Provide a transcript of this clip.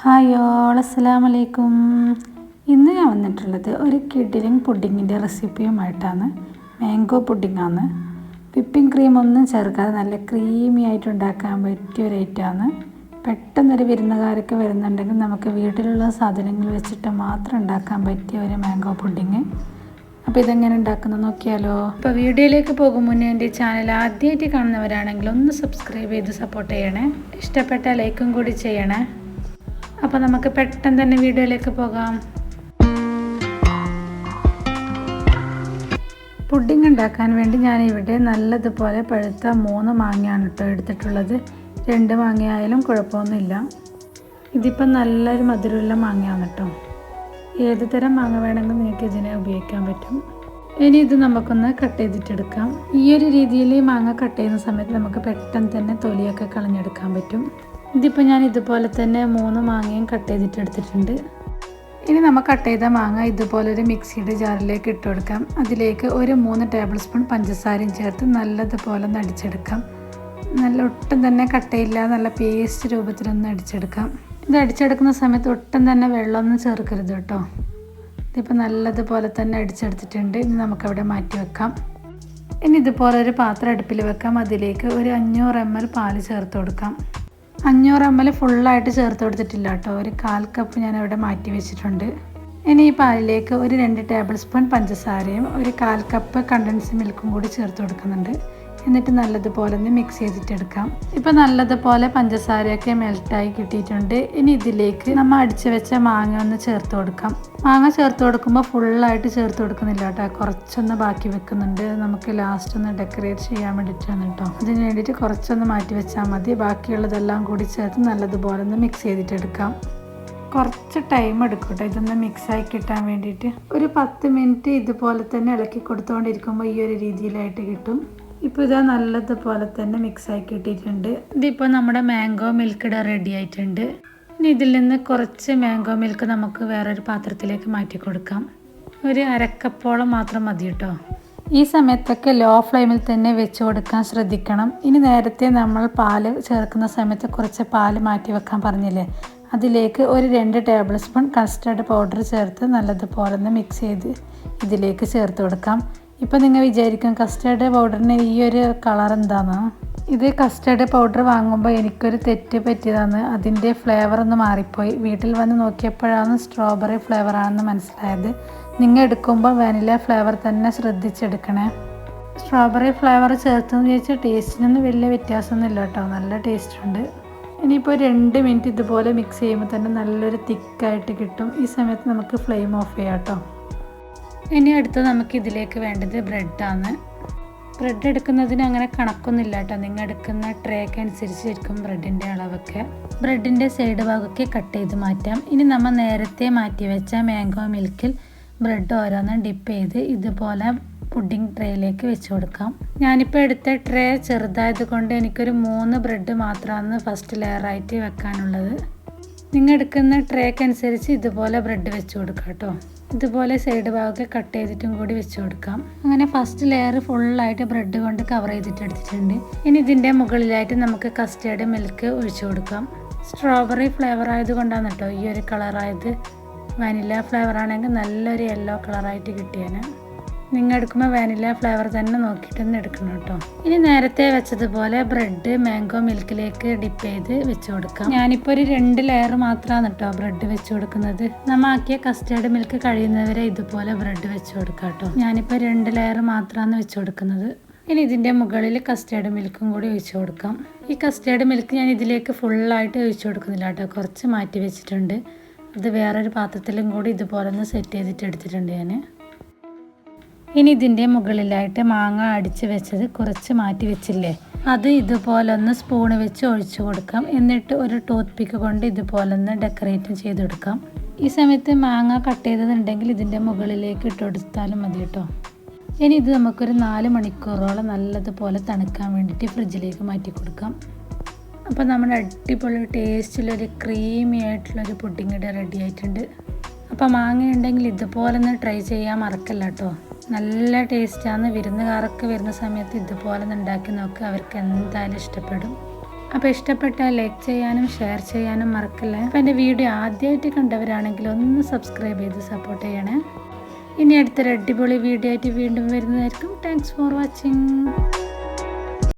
Hi all അലൈക്കും. ഇന്ന് ഞാൻ വന്നിട്ടുള്ളത് ഒരു കിഡിലിംഗ് പുഡിങ്ങിന്റെ റെസിപ്പിയുമായിട്ടാണ്. മാംഗോ പുഡിങ്ങാണ്. വിപ്പിംഗ് ക്രീം ഒന്നും ചേർക്കാതെ നല്ല ക്രീമി ആയിട്ട് ഉണ്ടാക്കാൻ പറ്റിയ ഒരു ഐറ്റമാണ്. പെട്ടെന്നൊരു വിരുന്നുകാരൊക്കെ വരുന്നുണ്ടെങ്കിൽ നമുക്ക് വീട്ടിലുള്ള സാധനങ്ങൾ വെച്ചിട്ട് മാത്രം ഉണ്ടാക്കാൻ പറ്റിയ ഒരു മാംഗോ പുഡിങ്. അപ്പോൾ ഇതെങ്ങനെ ഉണ്ടാക്കുന്നത് നോക്കിയാലോ? അപ്പോൾ വീഡിയോയിലേക്ക് പോകും മുന്നേ എന്റെ ചാനൽ ആദ്യമായിട്ട് കാണുന്നവരാണെങ്കിൽ ഒന്ന് സബ്സ്ക്രൈബ് ചെയ്ത് സപ്പോർട്ട് ചെയ്യണേ. ഇഷ്ടപ്പെട്ട ലൈക്കും കൂടി ചെയ്യണേ. അപ്പോൾ നമുക്ക് പെട്ടെന്ന് തന്നെ വീഡിയോയിലേക്ക് പോകാം. പുഡിംഗ് ഉണ്ടാക്കാൻ വേണ്ടി ഞാൻ ഞാനിവിടെ നല്ലതുപോലെ പഴുത്ത മൂന്ന് മാങ്ങയാണ് കേട്ടോ എടുത്തിട്ടുള്ളത്. രണ്ട് മാങ്ങയായാലും കുഴപ്പമൊന്നുമില്ല. ഇതിപ്പം നല്ലൊരു മധുരമുള്ള മാങ്ങയാണ് കേട്ടോ. ഏത് തരം മാങ്ങ വേണമെങ്കിലും നിങ്ങൾക്ക് ഇതിനെ ഉപയോഗിക്കാൻ പറ്റും. ഇനി ഇത് നമുക്കൊന്ന് കട്ട് ചെയ്തിട്ടെടുക്കാം. ഈ ഒരു രീതിയിൽ മാങ്ങ കട്ട് ചെയ്യുന്ന സമയത്ത് നമുക്ക് പെട്ടെന്ന് തന്നെ തൊലിയൊക്കെ കളഞ്ഞെടുക്കാൻ പറ്റും. ഇതിപ്പോൾ ഞാൻ ഇതുപോലെ തന്നെ മൂന്ന് മാങ്ങയും കട്ട് ചെയ്തിട്ട് എടുത്തിട്ടുണ്ട്. ഇനി നമ്മൾ കട്ട് ചെയ്ത മാങ്ങ ഇതുപോലെ ഒരു മിക്സിയുടെ ജാറിലേക്ക് ഇട്ട് കൊടുക്കാം. അതിലേക്ക് ഒരു മൂന്ന് ടേബിൾ സ്പൂൺ പഞ്ചസാരയും ചേർത്ത് നല്ലതുപോലെ ഒന്ന് അടിച്ചെടുക്കാം. നല്ല ഒട്ടും തന്നെ കട്ടയില്ല നല്ല പേസ്റ്റ് രൂപത്തിലൊന്ന് അടിച്ചെടുക്കാം. ഇത് അടിച്ചെടുക്കുന്ന സമയത്ത് ഒട്ടും തന്നെ വെള്ളമൊന്നും ചേർക്കരുത് കേട്ടോ. ഇതിപ്പോൾ നല്ലതുപോലെ തന്നെ അടിച്ചെടുത്തിട്ടുണ്ട്. ഇനി നമുക്കവിടെ മാറ്റി വെക്കാം. ഇനി ഇതുപോലെ ഒരു പാത്രം അടുപ്പിൽ വെക്കാം. അതിലേക്ക് ഒരു അഞ്ഞൂറ് എം എൽ പാൽ ചേർത്ത് കൊടുക്കാം. അഞ്ഞൂറ് എം എൽ ഫുള്ളായിട്ട് ചേർത്ത് കൊടുത്തിട്ടില്ല കേട്ടോ. ഒരു കാൽ കപ്പ് ഞാൻ അവിടെ മാറ്റി വെച്ചിട്ടുണ്ട്. ഇനി ഈ പാലിലേക്ക് ഒരു രണ്ട് ടേബിൾ സ്പൂൺ പഞ്ചസാരയും ഒരു കാൽ കപ്പ് കണ്ടൻസ് മിൽക്കും കൂടി ചേർത്ത് കൊടുക്കുന്നുണ്ട്. എന്നിട്ട് നല്ലതുപോലെ ഒന്ന് മിക്സ് ചെയ്തിട്ടെടുക്കാം. ഇപ്പോൾ നല്ലതുപോലെ പഞ്ചസാരയൊക്കെ മെൽറ്റായി കിട്ടിയിട്ടുണ്ട്. ഇനി ഇതിലേക്ക് നമ്മൾ അടിച്ചു വെച്ച മാങ്ങ ഒന്ന് ചേർത്ത് കൊടുക്കാം. മാങ്ങ ചേർത്ത് കൊടുക്കുമ്പോൾ ഫുള്ളായിട്ട് ചേർത്ത് കൊടുക്കുന്നില്ല കേട്ടോ. കുറച്ചൊന്ന് ബാക്കി വെക്കുന്നുണ്ട്. നമുക്ക് ലാസ്റ്റ് ഒന്ന് ഡെക്കറേറ്റ് ചെയ്യാൻ വേണ്ടിയിട്ടാണ് കേട്ടോ. അതിന് വേണ്ടിയിട്ട് കുറച്ചൊന്ന് മാറ്റി വെച്ചാൽ മതി. ബാക്കിയുള്ളതെല്ലാം കൂടി ചേർത്ത് നല്ലതുപോലെ ഒന്ന് മിക്സ് ചെയ്തിട്ടെടുക്കാം. കുറച്ച് ടൈം എടുക്കും കേട്ടോ ഇതൊന്ന് മിക്സായി കിട്ടാൻ വേണ്ടിയിട്ട്. ഒരു പത്ത് മിനിറ്റ് ഇതുപോലെ തന്നെ ഇളക്കി കൊടുത്തുകൊണ്ടിരിക്കുമ്പോൾ ഈ ഒരു രീതിയിലായിട്ട് കിട്ടും. ഇപ്പോൾ ഇതാ നല്ലതുപോലെ തന്നെ മിക്സ് ആക്കി കിട്ടിയിട്ടുണ്ട്. ഇതിപ്പോൾ നമ്മുടെ മാംഗോ മിൽക്ക് ഇട റെഡി ആയിട്ടുണ്ട്. ഇനി ഇതിൽ നിന്ന് കുറച്ച് മാംഗോ മിൽക്ക് നമുക്ക് വേറൊരു പാത്രത്തിലേക്ക് മാറ്റി കൊടുക്കാം. ഒരു അരക്കപ്പോളം മാത്രം മതി കേട്ടോ. ഈ സമയത്തൊക്കെ ലോ ഫ്ലെയിമിൽ തന്നെ വെച്ച് കൊടുക്കാൻ ശ്രദ്ധിക്കണം. ഇനി നേരത്തെ നമ്മൾ പാൽ ചേർക്കുന്ന സമയത്ത് കുറച്ച് പാൽ മാറ്റി വെക്കാൻ പറഞ്ഞില്ലേ? അതിലേക്ക് ഒരു രണ്ട് ടേബിൾ സ്പൂൺ കസ്റ്റർഡ് പൗഡർ ചേർത്ത് നല്ലതുപോലെ ഒന്ന് മിക്സ് ചെയ്ത് ഇതിലേക്ക് ചേർത്ത് കൊടുക്കാം. ഇപ്പം നിങ്ങൾ വിചാരിക്കും കസ്റ്റേർഡ് പൗഡറിന് ഈ ഒരു കളർ എന്താണെന്ന് ഇത് കസ്റ്റേർഡ് പൗഡർ വാങ്ങുമ്പോൾ എനിക്കൊരു തെറ്റ് പറ്റിയതാണ് അതിന്റെ ഫ്ലേവർ ഒന്ന് മാറിപ്പോയി. വീട്ടിൽ വന്ന് നോക്കിയപ്പോഴാണ് സ്ട്രോബെറി ഫ്ലേവറാണെന്ന് മനസ്സിലായത്. നിങ്ങൾ എടുക്കുമ്പോൾ വാനില ഫ്ലേവർ തന്നെ ശ്രദ്ധിച്ചെടുക്കണേ. സ്ട്രോബെറി ഫ്ലേവർ ചേർത്തെന്ന് ചോദിച്ചാൽ ടേസ്റ്റിനൊന്നും വലിയ വ്യത്യാസമൊന്നുമില്ല കേട്ടോ. നല്ല ടേസ്റ്റ് ഉണ്ട്. ഇനിയിപ്പോൾ രണ്ട് മിനിറ്റ് ഇതുപോലെ മിക്സ് ചെയ്യുമ്പോൾ തന്നെ നല്ലൊരു തിക്കായിട്ട് കിട്ടും. ഈ സമയത്ത് നമുക്ക് ഫ്ലെയിം ഓഫ് ചെയ്യാം കേട്ടോ. ഇനി അടുത്ത് നമുക്ക് ഇതിലേക്ക് വേണ്ടത് ബ്രെഡാണ് ബ്രെഡ് എടുക്കുന്നതിന് അങ്ങനെ കണക്കൊന്നുമില്ല കേട്ടോ. നിങ്ങൾ എടുക്കുന്ന ട്രേക്ക് അനുസരിച്ചിരിക്കും ബ്രെഡിന്റെ അളവൊക്കെ. ബ്രെഡിന്റെ സൈഡ് ഭാഗമൊക്കെ കട്ട് ചെയ്ത് മാറ്റാം. ഇനി നമ്മൾ നേരത്തെ മാറ്റി വെച്ച മാംഗോ മിൽക്കിൽ ബ്രെഡ് ഓരോന്നും ഡിപ്പ് ചെയ്ത് ഇതുപോലെ പുഡിംഗ് ട്രേയിലേക്ക് വെച്ച് കൊടുക്കാം. ഞാനിപ്പോൾ എടുത്ത ട്രേ ചെറുതായത് കൊണ്ട് എനിക്കൊരു മൂന്ന് ബ്രെഡ് മാത്രമാണ് ഫസ്റ്റ് ലെയറായിട്ട് വെക്കാനുള്ളത്. നിങ്ങൾ എടുക്കുന്ന ട്രേക്ക് അനുസരിച്ച് ഇതുപോലെ ബ്രെഡ് വെച്ച് കൊടുക്കാം കേട്ടോ. ഇതുപോലെ സൈഡ് ഭാഗമൊക്കെ കട്ട് ചെയ്തിട്ടും കൂടി വെച്ച് കൊടുക്കാം. അങ്ങനെ ഫസ്റ്റ് ലെയർ ഫുള്ളായിട്ട് ബ്രെഡ് കൊണ്ട് കവർ ചെയ്തിട്ട് എടുത്തിട്ടുണ്ട്. ഇനി ഇതിന്റെ മുകളിലായിട്ട് നമുക്ക് കസ്റ്റേർഡ് മിൽക്ക് ഒഴിച്ചു കൊടുക്കാം. സ്ട്രോബെറി ഫ്ലേവർ ആയതുകൊണ്ടാണ് കേട്ടോ ഈ ഒരു കളറായത് വാനില ഫ്ലേവർ ആണെങ്കിൽ നല്ലൊരു യെല്ലോ കളറായിട്ട് കിട്ടിയാണ് നിങ്ങൾ എടുക്കുമ്പോൾ വാനില ഫ്ലേവർ തന്നെ നോക്കിയിട്ട് തന്നെ എടുക്കണം കേട്ടോ. ഇനി നേരത്തെ വെച്ചതുപോലെ ബ്രെഡ് മാംഗോ മിൽക്കിലേക്ക് ഡിപ്പ് ചെയ്ത് വെച്ച് കൊടുക്കാം. ഞാനിപ്പോൾ ഒരു രണ്ട് ലെയർ മാത്രമാണ് കേട്ടോ ബ്രെഡ് വെച്ച് കൊടുക്കുന്നത്. നമ്മൾ ആക്കിയ കസ്റ്റേർഡ് മിൽക്ക് കഴിയുന്നവരെ ഇതുപോലെ ബ്രെഡ് വെച്ച് കൊടുക്കാം കേട്ടോ. ഞാനിപ്പോൾ രണ്ട് ലെയർ മാത്രമാണ് വെച്ച് കൊടുക്കുന്നത്. ഇനി ഇതിന്റെ മുകളിൽ കസ്റ്റേർഡ് മിൽക്കും കൂടി ഒഴിച്ചു കൊടുക്കാം. ഈ കസ്റ്റേർഡ് മിൽക്ക് ഞാൻ ഇതിലേക്ക് ഫുള്ളായിട്ട് ഒഴിച്ചു കൊടുക്കുന്നില്ല കേട്ടോ. കുറച്ച് മാറ്റി വെച്ചിട്ടുണ്ട്. അത് വേറൊരു പാത്രത്തിലും കൂടി ഇതുപോലെ ഒന്ന് സെറ്റ് ചെയ്തിട്ട് എടുത്തിട്ടുണ്ട് ഞാൻ ഇനി ഇതിന്റെ മുകളിലായിട്ട് മാങ്ങ അടിച്ച് വെച്ചത് കുറച്ച് മാറ്റി വെച്ചില്ലേ? അത് ഇതുപോലൊന്ന് സ്പൂണ് വെച്ച് ഒഴിച്ചു കൊടുക്കാം. എന്നിട്ട് ഒരു ടൂത്ത് പിക്ക് കൊണ്ട് ഇതുപോലൊന്ന് ഡെക്കറേറ്റ് ചെയ്തെടുക്കാം. ഈ സമയത്ത് മാങ്ങ കട്ട് ചെയ്തതുണ്ടെങ്കിൽ ഇതിന്റെ മുകളിലേക്ക് ഇട്ട് കൊടുത്താലും മതി കേട്ടോ. ഇനി ഇത് നമുക്കൊരു നാല് മണിക്കൂറോളം നല്ലതുപോലെ തണുക്കാൻ വേണ്ടിയിട്ട് ഫ്രിഡ്ജിലേക്ക് മാറ്റി കൊടുക്കാം. അപ്പോൾ നമ്മുടെ അടിപൊളി ടേസ്റ്റിലൊരു ക്രീമി ആയിട്ടുള്ളൊരു പുഡിംഗ് റെഡി ആയിട്ടുണ്ട്. അപ്പോൾ മാങ്ങ ഉണ്ടെങ്കിൽ ഇതുപോലെ ഒന്ന് ട്രൈ ചെയ്യാൻ മറക്കല്ല കേട്ടോ. നല്ല ടേസ്റ്റാണ്. വിരുന്നുകാരൊക്കെ വരുന്ന സമയത്ത് ഇതുപോലെ ഉണ്ടാക്കി നോക്കുക അവർക്ക് എന്തായാലും ഇഷ്ടപ്പെടും. അപ്പോൾ ഇഷ്ടപ്പെട്ട ലൈക്ക് ചെയ്യാനും ഷെയർ ചെയ്യാനും മറക്കല്ലേ? അപ്പോൾ എന്റെ വീഡിയോ ആദ്യമായിട്ട് കണ്ടവരാണെങ്കിൽ ഒന്ന് സബ്സ്ക്രൈബ് ചെയ്ത് സപ്പോർട്ട് ചെയ്യണേ. ഇനി അടുത്തൊരു അടിപൊളി വീഡിയോ ആയിട്ട് വീണ്ടും വരുന്നതായിരിക്കും. Thanks for watching